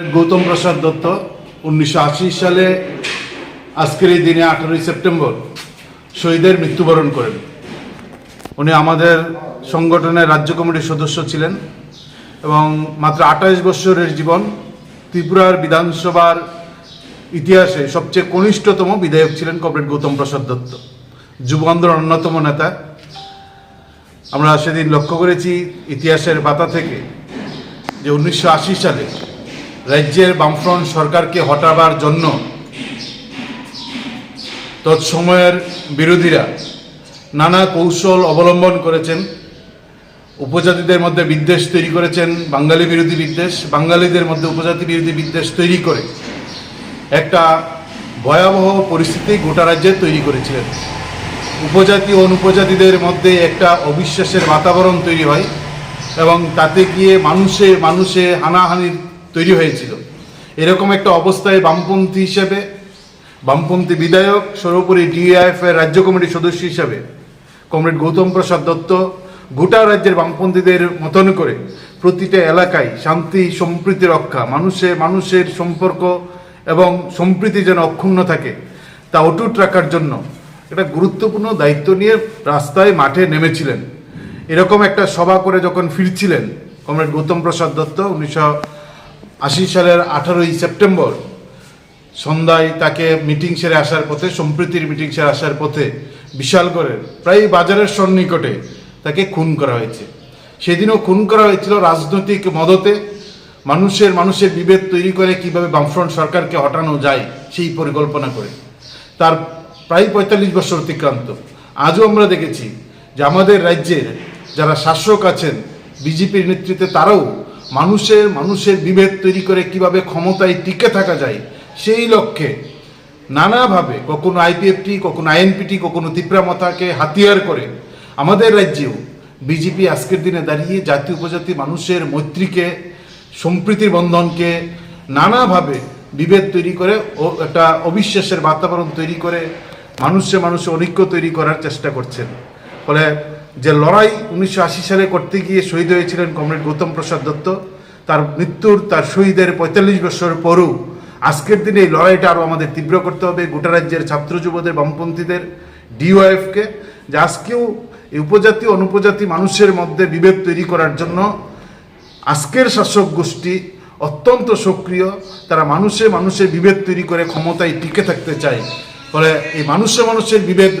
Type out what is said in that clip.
গৌতম প্রসাদ দত্ত, উনিশশো আশি সালে আজকের এই দিনে আঠারোই সেপ্টেম্বর শহীদের মৃত্যুবরণ করেন। উনি আমাদের সংগঠনের রাজ্য কমিটির সদস্য ছিলেন এবং মাত্র আঠাশ বৎসরের জীবন ত্রিপুরার বিধানসভার ইতিহাসে সবচেয়ে কনিষ্ঠতম বিধায়ক ছিলেন কমরেড গৌতম প্রসাদ দত্ত যুব আন্দোলন অন্যতম নেতা। আমরা সেদিন লক্ষ্য করেছি ইতিহাসের পাতা থেকে যে উনিশশো আশি সালে রাজ্যের বামফ্রন্ট সরকারকে হটাবার জন্য তৎসময়ের বিরোধীরা নানা কৌশল অবলম্বন করেছেন। উপজাতিদের মধ্যে বিদ্বেষ তৈরি করেছেন, বাঙালি বিরোধী বিদ্বেষ, বাঙালিদের মধ্যে উপজাতি বিরোধী বিদ্বেষ তৈরি করে। একটা ভয়াবহ পরিস্থিতি গোটা রাজ্যে তৈরি করেছিলেন। উপজাতি ও অনুপজাতিদের মধ্যে একটা অবিশ্বাসের বাতাবরণ তৈরি হয় এবং তাতে গিয়ে মানুষে মানুষে হানাহানির তৈরি হয়েছিল। এরকম একটা অবস্থায় বামপন্থী হিসেবে, বামপন্থী বিধায়ক, সর্বোপরি ডিএফ এর রাজ্য কমিটির সদস্য হিসাবে কমরেড গৌতম প্রসাদ দত্ত গোটা রাজ্যের বামপন্থীদের মতন করে প্রতিটা এলাকায় শান্তি, সম্প্রীতি রক্ষা মানুষের মানুষের সম্পর্ক এবং সম্প্রীতি যেন অক্ষুণ্ণ থাকে, তা অটুট রাখার জন্য একটা গুরুত্বপূর্ণ দায়িত্ব নিয়ে রাস্তায় মাঠে নেমেছিলেন। এরকম একটা সভা করে যখন ফিরছিলেন কমরেড গৌতম প্রসাদ দত্ত, উনিশশো আশি সালের আঠারোই সেপ্টেম্বর, সন্ধ্যায় তাকে মিটিং সেরে আসার পথে, সম্প্রীতির মিটিং সেরে আসার পথে বিশালগড়ের, প্রায় বাজারের সন্নিকটে তাকে খুন করা হয়েছে। সেদিনও খুন করা হয়েছিল রাজনৈতিক মদতে। মানুষের মানুষের বিভেদ তৈরি করে কীভাবে বামফ্রন্ট সরকারকে হটানো যায়, সেই পরিকল্পনা করে। তার প্রায় পঁয়তাল্লিশ বছর অতিক্রান্ত। আজও আমরা দেখেছি যে আমাদের রাজ্যের যারা শাসক আছেন, বিজেপির নেতৃত্বে তারাও মানুষের মানুষের বিভেদ তৈরি করে কীভাবে ক্ষমতায় টিকে থাকা যায়, সেই লক্ষ্যে নানাভাবে কখনো আইপিএফটি, কখনো আইএনপিটি, কখনো তিপ্রামথাকে হাতিয়ার করে আমাদের রাজ্যেও বিজেপি আজকের দিনে দাঁড়িয়ে জাতি উপজাতি মানুষের মৈত্রীকে, সম্প্রীতির বন্ধনকে নানাভাবে বিভেদ তৈরি করে ও একটা অবিশ্বাসের বাতাবরণ তৈরি করে মানুষে মানুষে ঐক্য তৈরি করার চেষ্টা করছেন। ফলে যে লড়াই উনিশশো আশি সালে করতে গিয়ে শহীদ হয়েছিলেন কমরেড গৌতম প্রসাদ দত্ত, তার মৃত্যুর, তার শহীদের পঁয়তাল্লিশ বছর পরও আজকের দিনে এই লড়াইটা আরও আমাদের তীব্র করতে হবে। গোটা রাজ্যের ছাত্র যুবদের, বামপন্থীদের ডিওএফকে যে আজকেও এই উপজাতি, অনুপজাতি মানুষের মধ্যে বিভেদ তৈরি করার জন্য আজকের শাসক গোষ্ঠী অত্যন্ত সক্রিয়। তারা মানুষে মানুষের বিভেদ তৈরি করে ক্ষমতায় টিকে থাকতে চায়। ফলে এই মানুষে মানুষের বিভেদ